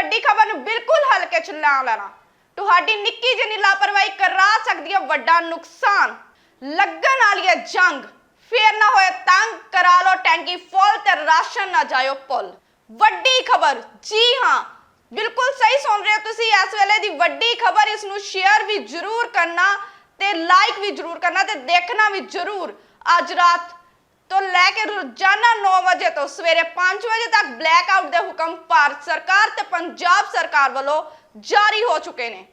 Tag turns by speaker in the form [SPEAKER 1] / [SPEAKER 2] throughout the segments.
[SPEAKER 1] ਵੱਡੀ ਖਬਰ ਨੂੰ ਬਿਲਕੁਲ ਹਲਕੇ ਚ ਨਾ ਲੈਣਾ। ਤੁਹਾਡੀ ਨਿੱਕੀ ਜਿਹੀ ਲਾਪਰਵਾਹੀ ਕਰਾ ਸਕਦੀ ਹੈ ਵੱਡਾ ਨੁਕਸਾਨ। ਲੱਗਣ ਵਾਲੀ ਹੈ ਜੰਗ। ਫੇਰ ਨਾ ਹੋਏ ਤੰਗ, ਕਰਾ ਲਓ ਟੈਂਕੀ ਫੁੱਲ ਤੇ ਰਾਸ਼ਨ ਨਾ ਜਾਇਓ ਪੁੱਲ। ਵੱਡੀ ਖਬਰ। ਜੀ ਹਾਂ, ਬਿਲਕੁਲ ਸਹੀ ਸੁਣ ਰਹੇ ਹੋ ਤੁਸੀਂ। ਇਸ ਵੇਲੇ ਦੀ ਵੱਡੀ ਖਬਰ ਇਸ ਨੂੰ ਸ਼ੇਅਰ ਵੀ ਜ਼ਰੂਰ ਕਰਨਾ ਤੇ ਲਾਈਕ ਵੀ ਜ਼ਰੂਰ ਕਰਨਾ ਤੇ ਦੇਖਣਾ ਵੀ ਜ਼ਰੂਰ। ਅੱਜ ਰਾਤ ਤੋਂ ਲੈ ਕੇ ਰੋਜ਼ਾਨਾ 9 ਵਜੇ ਤੋਂ ਸਵੇਰੇ 5 ਵਜੇ ਤੱਕ ਬਲੈਕ ਆਊਟ ਦੇ ਹੁਕਮ ਭਾਰਤ ਸਰਕਾਰ ਤੇ ਪੰਜਾਬ ਸਰਕਾਰ ਵੱਲੋਂ ਜਾਰੀ ਹੋ ਚੁੱਕੇ ਨੇ।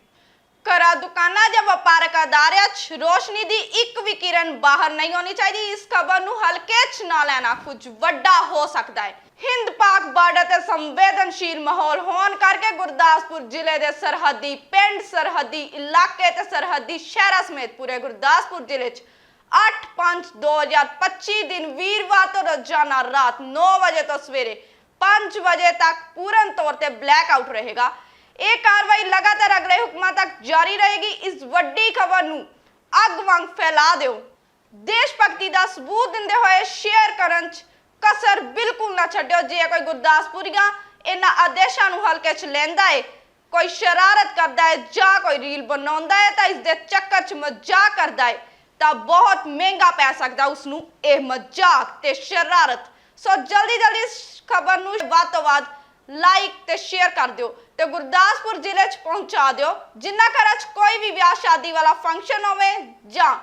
[SPEAKER 1] ਘਰਾਂ, ਦੁਕਾਨਾਂ ਜਾਂ ਵਪਾਰਕ ਅਦਾਰਿਆਂ 'ਚ ਰੋਸ਼ਨੀ ਦੀ ਇੱਕ ਵੀ ਕਿਰਨ ਬਾਹਰ ਨਹੀਂ ਆਉਣੀ ਚਾਹੀਦੀ। ਇਸ ਖਬਰ ਨੂੰ ਹਲਕੇ 'ਚ ਨਾ ਲੈਣਾ ਕੁਝ ਵੱਡਾ ਹੋ ਸਕਦਾ ਹੈ। ਹਿੰਦ ਪਾਕ ਬਾਰਡਰ ਤੇ ਸੰਵੇਦਨਸ਼ੀਲ ਮਾਹੌਲ ਹੋਣ ਕਰਕੇ ਗੁਰਦਾਸਪੁਰ ਜ਼ਿਲ੍ਹੇ ਦੇ ਸਰਹੱਦੀ ਪਿੰਡ, ਸਰਹੱਦੀ ਇਲਾਕੇ ਤੇ ਸਰਹੱਦੀ ਸ਼ਹਿਰਾਂ ਸਮੇਤ ਪੂਰੇ ਗੁਰਦਾਸਪੁਰ ਜ਼ਿਲ੍ਹੇ 'ਚ 8-5-2025 ਦਿਨ ਵੀਰਵਾਰ ਤੋਂ ਰੋਜ਼ਾਨਾ ਰਾਤ 9 ਵਜੇ ਤੋਂ ਸਵੇਰੇ 5 ਵਜੇ ਤੱਕ ਪੂਰਨ ਤੌਰ ਤੇ ਬਲੈਕ ਆਊਟ ਰਹੇਗਾ। ਇਹ ਕਾਰਵਾਈ ਲਗਾਤਾਰ ਅਗਲੇ ਹੁਕਮਾਂ ਤੱਕ ਜਾਰੀ ਰਹੇਗੀ। ਇਸ ਵੱਡੀ ਖਬਰ ਨੂੰ ਅੱਗ ਵਾਂਗ ਫੈਲਾ ਦਿਓ। ਦੇਸ਼ ਭਗਤੀ ਦਾ ਸਬੂਤ ਦਿੰਦੇ ਹੋਏ ਸ਼ੇਅਰ ਕਰਨ ਚ ਕਸਰ ਬਿਲਕੁਲ ਨਾ ਛੱਡਿਓ। ਜੇ ਕੋਈ ਗੁਰਦਾਸਪੁਰੀਆਂ ਇਹਨਾਂ ਆਦੇਸ਼ਾਂ ਨੂੰ ਹਲਕੇ ਚ ਲੈਂਦਾ ਏ, ਕੋਈ ਸ਼ਰਾਰਤ ਕਰਦਾ ਹੈ ਜਾਂ ਕੋਈ ਰੀਲ ਬਣਾਉਂਦਾ ਹੈ ਤਾਂ ਇਸ ਦੇ ਚੱਕਰ ਚ ਮਜ਼ਾਕ ਕਰਦਾ ਹੈ ਤਾਂ ਬਹੁਤ ਮਹਿੰਗਾ ਪੈ ਸਕਦਾ ਉਸ ਨੂੰ ਇਹ ਮਜ਼ਾਕ ਤੇ ਸ਼ਰਾਰਤ। ਸੋ ਜਲਦੀ ਜਲਦੀ ਇਸ ਖਬਰ ਨੂੰ ਵੱਧ ਤੋਂ ਵੱਧ ਲਾਈਕ ਤੇ ਸ਼ੇਅਰ ਕਰ ਦਿਓ ਤੇ ਗੁਰਦਾਸਪੁਰ ਜ਼ਿਲ੍ਹੇ 'ਚ ਪਹੁੰਚਾ ਦਿਓ ਜਿੰਨਾ ਘਰਾਂ 'ਚ ਕੋਈ ਵੀ ਵਿਆਹ ਸ਼ਾਦੀ ਵਾਲਾ ਫੰਕਸ਼ਨ ਹੋਵੇ ਜਾਂ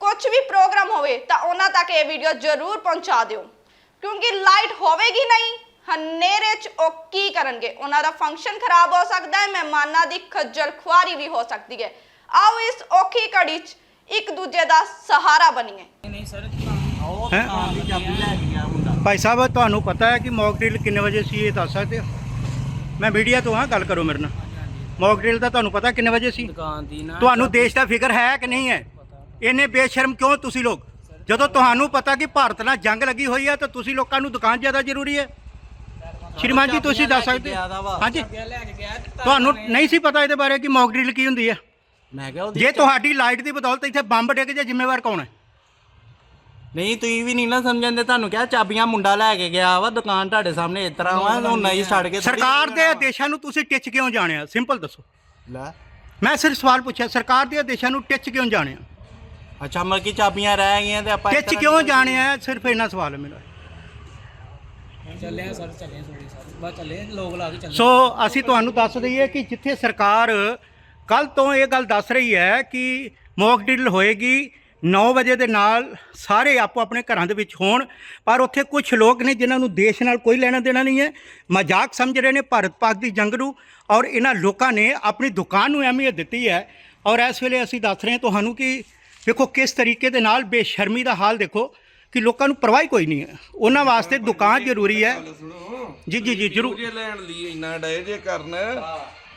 [SPEAKER 1] ਕੁਝ ਵੀ ਪ੍ਰੋਗਰਾਮ ਹੋਵੇ, ਤਾਂ ਉਹਨਾਂ ਤੱਕ ਇਹ ਵੀਡੀਓ ਜ਼ਰੂਰ ਪਹੁੰਚਾ ਦਿਓ। ਕਿਉਂਕਿ ਲਾਈਟ ਹੋਵੇਗੀ ਨਹੀਂ, ਹਨੇਰੇ 'ਚ ਉਹ ਕੀ ਕਰਨਗੇ? ਉਹਨਾਂ ਦਾ ਫੰਕਸ਼ਨ ਖਰਾਬ ਹੋ ਸਕਦਾ ਹੈ, ਮਹਿਮਾਨਾਂ ਦੀ ਖੱਜਲ ਖੁਆਰੀ ਵੀ ਹੋ ਸਕਦੀ ਹੈ। ਆਓ ਇਸ ਔਖੀ ਘੜੀ 'ਚ ਇੱਕ ਦੂਜੇ ਦਾ ਸਹਾਰਾ ਬਣੀਏ।
[SPEAKER 2] ਨਹੀਂ ਸਰ
[SPEAKER 3] ਹੈਂ?
[SPEAKER 2] ਦੁਕਾਨ ਦੀ ਚਾਬੀ ਲੈ ਕੇ ਗਿਆ ਮੁੰਡਾ
[SPEAKER 3] ਭਾਈ ਸਾਹਿਬ ਤੁਹਾਨੂੰ ਪਤਾ ਹੈ ਕਿ ਮੌਕ ਡਰਿਲ ਕਿੰਨੇ ਵਜੇ ਸੀ ਇਹ ਦੱਸ ਸਕਦੇ ਹੋ? ਮੈਂ ਮੀਡੀਆ ਤੋਂ ਹਾਂ ਗੱਲ ਕਰੋ ਮੇਰੇ ਨਾਲ। ਮੌਕ ਡਰਿਲ ਦਾ ਤੁਹਾਨੂੰ ਪਤਾ ਕਿੰਨੇ ਵਜੇ ਸੀ?
[SPEAKER 2] ਦੁਕਾਨ ਦੀ ਨਾ।
[SPEAKER 3] ਤੁਹਾਨੂੰ ਦੇਸ਼ ਦਾ ਫਿਕਰ ਹੈ ਕਿ ਨਹੀਂ ਹੈ? ਇੰਨੇ ਬੇਸ਼ਰਮ ਕਿਉਂ ਤੁਸੀਂ ਲੋਕ? ਜਦੋਂ ਤੁਹਾਨੂੰ ਪਤਾ ਕਿ ਭਾਰਤ ਨਾਲ ਜੰਗ ਲੱਗੀ ਹੋਈ ਹੈ ਤਾਂ ਤੁਸੀਂ ਲੋਕਾਂ ਨੂੰ ਦੁਕਾਨ ਜ਼ਿਆਦਾ ਜ਼ਰੂਰੀ ਹੈ। ਸ਼੍ਰੀਮਾਨ ਜੀ ਤੁਸੀਂ ਦੱਸ ਸਕਦੇ ਹੋ? ਹਾਂਜੀ
[SPEAKER 2] ਲੈ ਕੇ ਗਿਆ ਤੇ ਤਾਂ
[SPEAKER 3] ਤੁਹਾਨੂੰ ਨਹੀਂ ਸੀ ਪਤਾ ਇਹਦੇ ਬਾਰੇ ਕਿ ਮੌਕ ਡਰਿਲ ਕੀ ਹੁੰਦੀ ਹੈ?
[SPEAKER 2] ਮੈਂ ਕਿਹਾ ਉਹਦੀ
[SPEAKER 3] ਜੇ ਤੁਹਾਡੀ ਲਾਈਟ ਦੀ ਬਦੌਲਤ ਇੱਥੇ ਬੰਬ ਡਿੱਗ ਜੇ ਜ਼ਿੰਮੇਵਾਰ ਕੌਣ ਹੈ?
[SPEAKER 2] ਨਹੀਂ ਤੁਸੀਂ ਵੀ ਨਹੀਂ ਨਾ ਸਮਝਦੇ ਤੁਹਾਨੂੰ ਕਿਹਾ ਚਾਬੀਆਂ ਮੁੰਡਾ ਲੈ ਕੇ ਗਿਆ ਵਾ ਦੁਕਾਨ ਤੁਹਾਡੇ ਸਾਹਮਣੇ ਇਸ ਤਰ੍ਹਾਂ ਵਾ ਉਹ ਨਹੀਂ ਛੱਡ ਕੇ
[SPEAKER 3] ਸਰਕਾਰ ਦੇ ਆਦੇਸ਼ਾਂ ਨੂੰ ਤੁਸੀਂ ਟਿੱਚ ਕਿਉਂ ਜਾਣਿਆ? ਸਿੰਪਲ ਦੱਸੋ।
[SPEAKER 2] ਲੈ।
[SPEAKER 3] ਮੈਂ ਸਿਰਫ ਸਵਾਲ ਪੁੱਛਿਆ ਸਰਕਾਰ ਦੇ ਆਦੇਸ਼ਾਂ ਨੂੰ ਟਿੱਚ ਕਿਉਂ ਜਾਣਿਆ?
[SPEAKER 2] ਅੱਛਾ ਮਰ ਕੀ ਚਾਬੀਆਂ ਰਹਿ ਗਈਆਂ ਤੇ ਆਪਾਂ
[SPEAKER 3] ਟਿੱਚ ਕਿਉਂ ਜਾਣਿਆ? ਸਿਰਫ ਇੰਨਾ ਸਵਾਲ ਹੈ ਮੇਰਾ।
[SPEAKER 4] ਚੱਲੇ ਆ ਸਰ ਚੱਲੇ ਸੋਰੀ ਸਰ ਬਸ ਚੱਲੇ ਲੋਕ ਲਾ ਕੇ ਚੱਲੇ
[SPEAKER 3] ਸੋ ਅਸੀਂ ਤੁਹਾਨੂੰ ਦੱਸ ਦਈਏ ਕਿ ਜਿੱਥੇ ਸਰਕਾਰ ਕੱਲ ਤੋਂ ਇਹ ਗੱਲ ਦੱਸ ਰਹੀ ਹੈ ਕਿ ਮੌਕ ਡਰਿਲ ਹੋਏਗੀ 9 ਵਜੇ ਦੇ ਨਾਲ ਸਾਰੇ ਆਪੋ ਆਪਣੇ ਘਰਾਂ ਦੇ ਵਿੱਚ ਹੋਣ ਪਰ ਉੱਥੇ ਕੁਝ ਲੋਕ ਨੇ ਜਿਨ੍ਹਾਂ ਨੂੰ ਦੇਸ਼ ਨਾਲ ਕੋਈ ਲੈਣਾ ਦੇਣਾ ਨਹੀਂ ਹੈ। ਮਜ਼ਾਕ ਸਮਝ ਰਹੇ ਨੇ ਭਾਰਤ ਪਾਕ ਦੀ ਜੰਗ ਨੂੰ ਔਰ ਇਹਨਾਂ ਲੋਕਾਂ ਨੇ ਆਪਣੀ ਦੁਕਾਨ ਨੂੰ ਅਹਿਮੀਅਤ ਦਿੱਤੀ ਹੈ। ਔਰ ਇਸ ਵੇਲੇ ਅਸੀਂ ਦੱਸ ਰਹੇ ਹਾਂ ਤੁਹਾਨੂੰ ਕਿ ਦੇਖੋ ਕਿਸ ਤਰੀਕੇ ਦੇ ਨਾਲ ਬੇਸ਼ਰਮੀ ਦਾ ਹਾਲ ਦੇਖੋ ਕਿ ਲੋਕਾਂ ਨੂੰ ਪਰਵਾਹ ਹੀ ਕੋਈ ਨਹੀਂ ਹੈ। ਉਹਨਾਂ ਵਾਸਤੇ ਦੁਕਾਨ ਜ਼ਰੂਰੀ ਹੈ। ਜੀ ਜੀ ਜੀ ਜ਼ਰੂਰ।
[SPEAKER 5] ਲੈਣ ਲਈ ਇੰਨਾ ਡਏ ਜੇ ਕਰਨ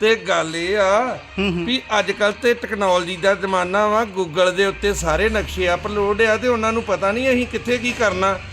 [SPEAKER 5] ਤੇ ਗੱਲ ਇਹ ਆ ਵੀ ਅੱਜ ਕੱਲ ਤੇ ਟੈਕਨੋਲੋਜੀ ਦਾ ਜ਼ਮਾਨਾ ਵਾ ਗੂਗਲ ਦੇ ਉੱਤੇ ਸਾਰੇ ਨਕਸ਼ੇ ਅਪਲੋਡ ਆ ਤੇ ਉਹਨਾਂ ਨੂੰ ਪਤਾ ਨਹੀਂ ਅਸੀਂ ਕਿੱਥੇ ਕੀ ਕਰਨਾ।